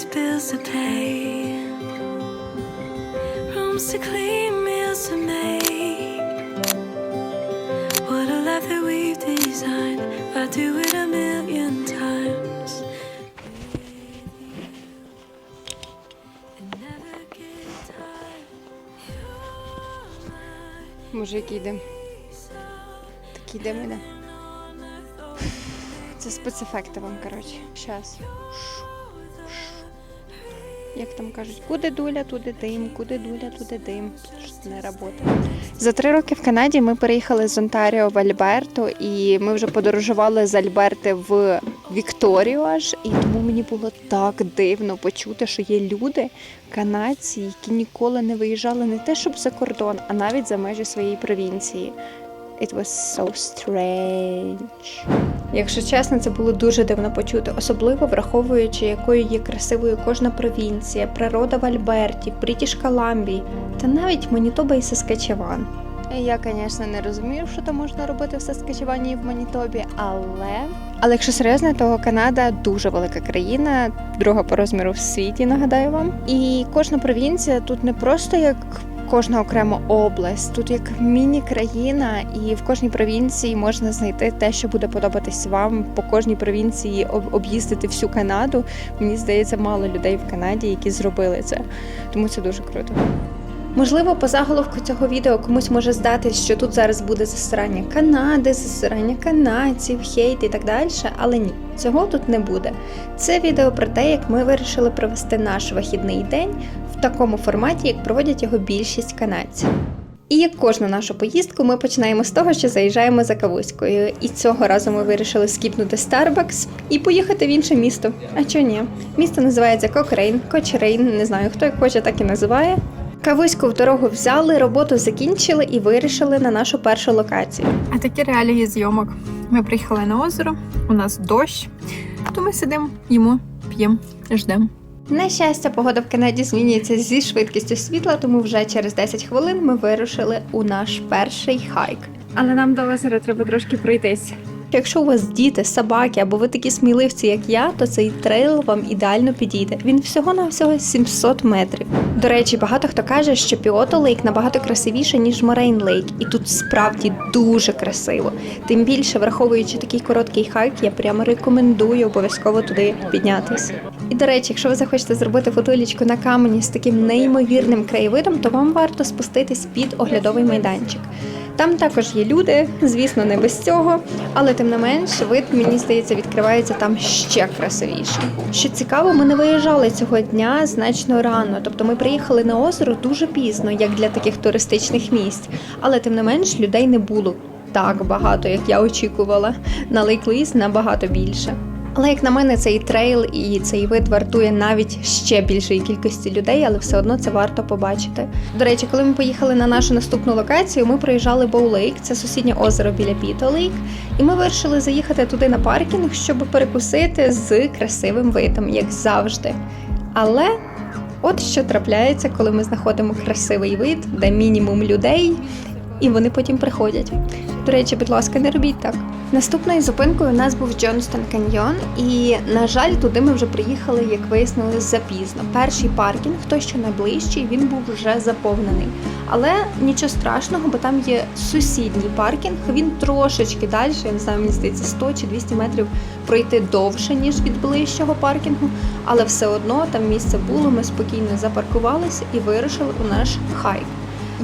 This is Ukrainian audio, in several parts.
these bills to pay, rooms to clean, meals to make. What a life that we've designed. I do it a million times. Мужик йде. Такий йде мене. Це спецефекти вам, коротше. Щас. Як там кажуть, куди дуля, туди дим, куди дуля, туди дим. Не робота. За три роки в Канаді ми переїхали з Онтаріо в Альберто, і ми вже подорожували з Альберти в Вікторію аж. І тому мені було так дивно почути, що є люди, канадці, які ніколи не виїжджали не те, щоб за кордон, а навіть за межі своєї провінції. It was so strange. Якщо чесно, це було дуже дивно почути, особливо враховуючи, якою є красивою кожна провінція, природа в Альберті, Брітіш Коламбії та навіть Манітоба і Саскачеван. Я, звісно, не розумію, що там можна робити в Саскачевані і в Манітобі, але. Але якщо серйозно, то Канада дуже велика країна, друга по розміру в світі, нагадаю вам. І кожна провінція тут не просто як кожна окрема область, тут як міні-країна, і в кожній провінції можна знайти те, що буде подобатись вам. По кожній провінції об- об'їздити всю Канаду. Мені здається, мало людей в Канаді, які зробили це. Тому це дуже круто. Можливо, по заголовку цього відео комусь може здатись, що тут зараз буде засирання Канади, засирання канадців, хейт і так далі, але ні, цього тут не буде. Це відео про те, як ми вирішили провести наш вихідний день в такому форматі, як проводять його більшість канадців. І як кожну нашу поїздку, ми починаємо з того, що заїжджаємо за кавуською. І цього разу ми вирішили скіпнути Starbucks і поїхати в інше місто. А чого ні? Місто називається Кокрейн, Кочрейн, не знаю, хто як хоче, так і називає. Кавуську в дорогу взяли, роботу закінчили і вирішили на нашу першу локацію. А такі реалії зйомок. Ми приїхали на озеро, у нас дощ, то ми сидимо, їмо, п'ємо, ждемо. На щастя, погода в Канаді змінюється зі швидкістю світла, тому вже через 10 хвилин ми вирушили у наш перший хайк. Але нам до озера треба трошки пройтись. Якщо у вас діти, собаки або ви такі сміливці, як я, то цей трейл вам ідеально підійде. Він всього на всього 700 метрів. До речі, багато хто каже, що Піото Лейк набагато красивіше, ніж Морейн Лейк, і тут справді дуже красиво. Тим більше, враховуючи такий короткий хайк, я прямо рекомендую обов'язково туди піднятись. І до речі, якщо ви захочете зробити фотолічку на камені з таким неймовірним краєвидом, то вам варто спуститись під оглядовий майданчик. Там також є люди, звісно, не без цього, але тим не менш, вид, мені здається, відкривається там ще красивіше. Що цікаво, ми не виїжджали цього дня значно рано, тобто ми приїхали на озеро дуже пізно, як для таких туристичних місць, але тим не менш людей не було так багато, як я очікувала. На Лейк Луїс набагато більше. Але як на мене, цей трейл і цей вид вартує навіть ще більшої кількості людей, але все одно це варто побачити. До речі, коли ми поїхали на нашу наступну локацію, ми проїжджали Боу Лейк, це сусіднє озеро біля Піто Лейк, і ми вирішили заїхати туди на паркінг, щоб перекусити з красивим видом, як завжди. Але от що трапляється, коли ми знаходимо красивий вид, де мінімум людей, і вони потім приходять. До речі, будь ласка, не робіть так. Наступною зупинкою у нас був Джонстон Каньйон, і на жаль, туди ми вже приїхали, як вияснилось, запізно. Перший паркінг, той що найближчий, він був вже заповнений. Але нічого страшного, бо там є сусідній паркінг. Він трошечки далі, я не знаю, мені здається, 100 чи 200 метрів пройти довше, ніж від ближчого паркінгу. Але все одно там місце було. Ми спокійно запаркувалися і вирушили у наш хайк.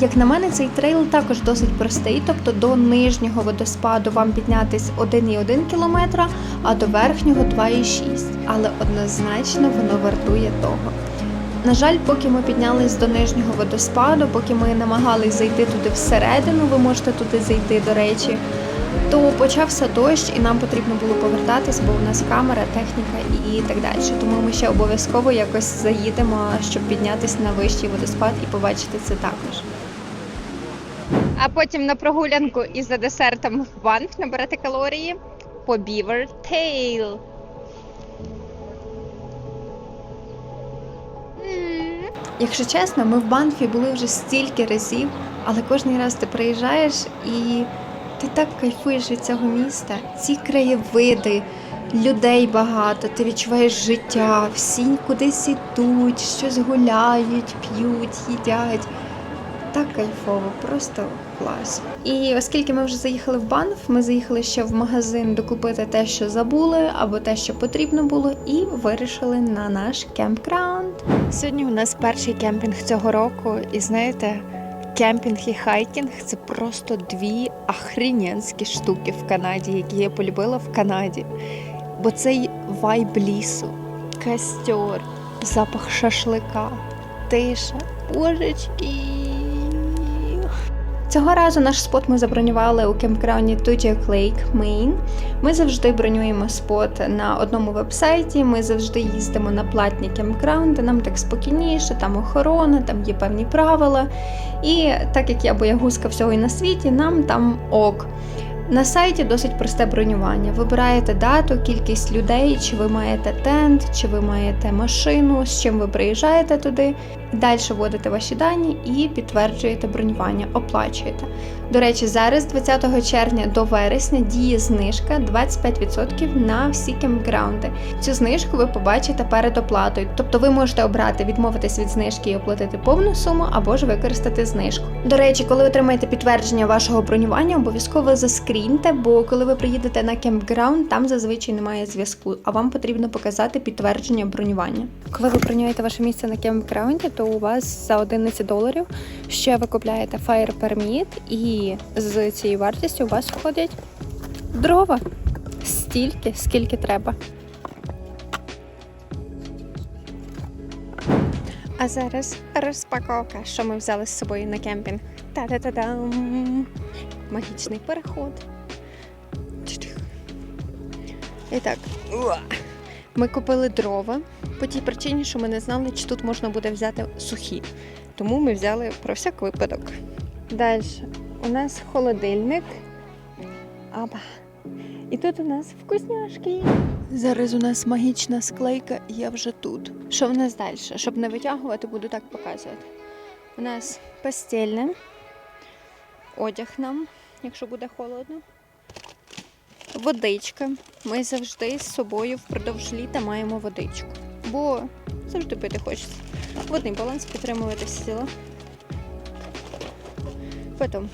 Як на мене, цей трейл також досить простий, тобто до нижнього водоспаду вам піднятись 1,1 км, а до верхнього 2,6 Але однозначно воно вартує того. На жаль, поки ми піднялись до нижнього водоспаду, поки ми намагались зайти туди всередину, ви можете туди зайти, до речі, то почався дощ, і нам потрібно було повертатись, бо у нас камера, техніка і так далі. Тому ми ще обов'язково якось заїдемо, щоб піднятися на вищий водоспад і побачити це також. А потім на прогулянку і за десертом в банк набирати калорії по Beaver Tail. Якщо чесно, ми в Банфі були вже стільки разів, але кожен раз ти приїжджаєш і Ти так кайфуєш від цього міста. Ці краєвиди, людей багато, ти відчуваєш життя, всі кудись ідуть, щось гуляють, п'ють, їдять. Так кайфово, просто клас. І оскільки ми вже заїхали в Банф, ми заїхали ще в магазин докупити те, що забули, або те, що потрібно було, і вирішили на наш кемпграунд. Сьогодні у нас перший кемпінг цього року, і знаєте, кемпінг і хайкінг це просто дві ахрененські штуки в Канаді, які я полюбила в Канаді. Бо цей вайб лісу, костер, запах шашлика, тиша, божечки. Цього разу наш спот ми забронювали у кемпграунді Tujac Lake, Maine. Ми завжди бронюємо спот на одному вебсайті. Ми завжди їздимо на платні кемпграунди. Нам так спокійніше, там охорона, там є певні правила. І так як я боягузка всього і на світі, нам там ок. На сайті досить просте бронювання. Вибираєте дату, кількість людей, чи ви маєте тент, чи ви маєте машину, з чим ви приїжджаєте туди. Далі вводите ваші дані і підтверджуєте бронювання, оплачуєте. До речі, зараз, 20 червня до вересня, діє знижка 25% на всі кемпграунди. Цю знижку ви побачите перед оплатою. Тобто ви можете обрати відмовитись від знижки і оплатити повну суму, або ж використати знижку. До речі, коли отримаєте підтвердження вашого бронювання, обов'язково заскріньте, бо коли ви приїдете на кемпграунд, там зазвичай немає зв'язку, а вам потрібно показати підтвердження бронювання. Коли ви бронюєте ваше місце на кемпграунді, то у вас за 11 доларів ще ви купляєте Fire Permit, і з цією вартістю у вас входять дрова. Стільки, скільки треба. А зараз розпаковка, що ми взяли з собою на кемпінг. Та-да-да-дам! Магічний переход. І так, ми купили дрова по тій причині, що ми не знали, чи тут можна буде взяти сухі. Тому ми взяли про всяк випадок. Далі у нас холодильник. Аба. І тут у нас вкусняшки. Зараз у нас магічна склейка, і я вже тут. Що в нас далі? Щоб не витягувати, буду так показувати. У нас постільне, одяг нам, якщо буде холодно. Водичка. Ми завжди з собою впродовж літа маємо водичку. Бо завжди пити хочеться. Водний баланс підтримувати всі діла. Потім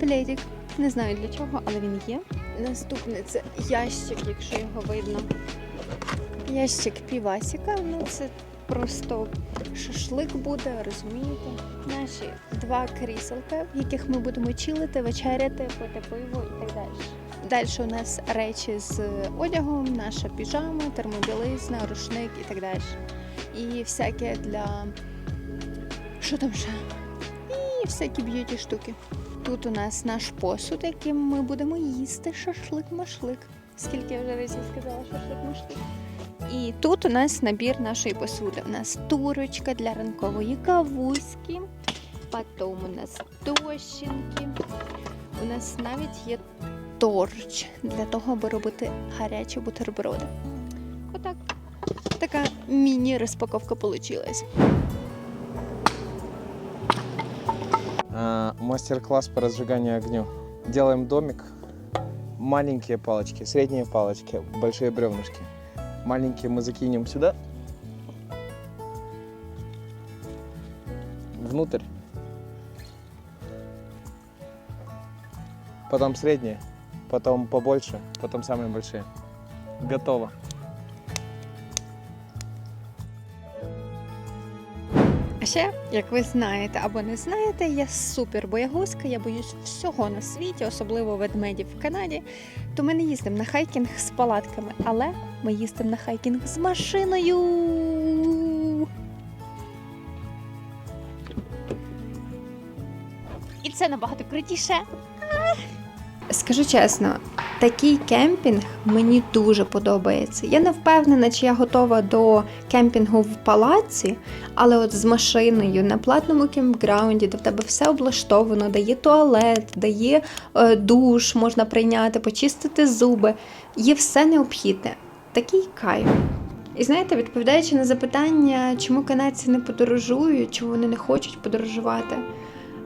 пледик. Не знаю для чого, але він є. Наступне це ящик, якщо його видно. Ящик півасіка. Ну це просто шашлик буде, розумієте? Наші два кріселка, в яких ми будемо чилити, вечеряти, пити пиво і так далі. Далі у нас речі з одягом, наша піжама, термобілизна, рушник і так далі. І всяке для. Що там ще? І всякі б'юті штуки. Тут у нас наш посуд, яким ми будемо їсти шашлик-машлик. Скільки я вже разів сказала шашлик-машлик. І тут у нас набір нашої посуди. У нас турочка для ранкової кавуськи. Потім у нас дощинки. У нас навіть є торч для того, аби робити гарячі бутерброди. Отак. Така міні-розпаковка вийшла. Мастер-класс по разжиганию огню. Делаем домик. Маленькие палочки, средние палочки, большие бревнышки. Маленькие мы закинем сюда. Внутрь. Потом средние, потом побольше, потом самые большие. Готово. Ще, як ви знаєте або не знаєте, я супер боягузка, я боюсь всього на світі, особливо ведмедів в Канаді. То ми не їздимо на хайкінг з палатками, але ми їздимо на хайкінг з машиною. І це набагато крутіше. Скажу чесно, такий кемпінг мені дуже подобається. Я не впевнена, чи я готова до кемпінгу в палаці, але от з машиною на платному кемпграунді, де в тебе все облаштовано, де є туалет, де є е, душ, можна прийняти, почистити зуби, є все необхідне. Такий кайф. І знаєте, відповідаючи на запитання, чому канадці не подорожують, чому вони не хочуть подорожувати,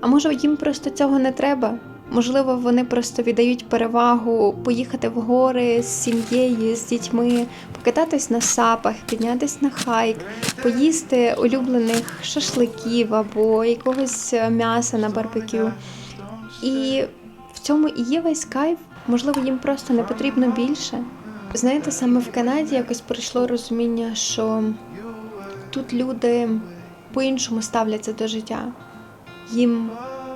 а може їм просто цього не треба? Можливо, вони просто віддають перевагу поїхати в гори з сім'єю, з дітьми, покататись на сапах, піднятись на хайк, поїсти улюблених шашликів або якогось е, м'яса на барбекю. І в цьому і є весь кайф. Можливо, їм просто не потрібно більше. Знаєте, саме в Канаді якось прийшло розуміння, що тут люди по-іншому ставляться до життя. Їм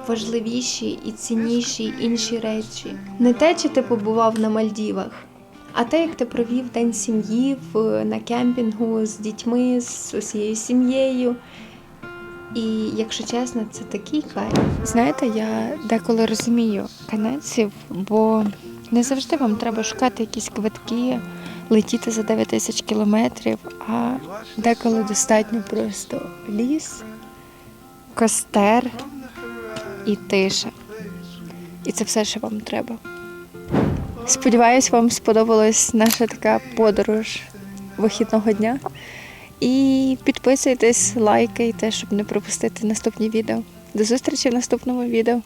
важливіші і цінніші інші речі. Не те, чи ти побував на Мальдівах, а те, як ти провів день сім'ї на кемпінгу з дітьми, з усією сім'єю. І якщо чесно, це такий кайф. Знаєте, я деколи розумію канадців, бо не завжди вам треба шукати якісь квитки, летіти за 9 тисяч кілометрів, а деколи достатньо просто ліс, костер і тиша. І це все, що вам треба. Сподіваюсь, вам сподобалась наша така подорож вихідного дня. І підписуйтесь, лайкайте, щоб не пропустити наступні відео. До зустрічі в наступному відео.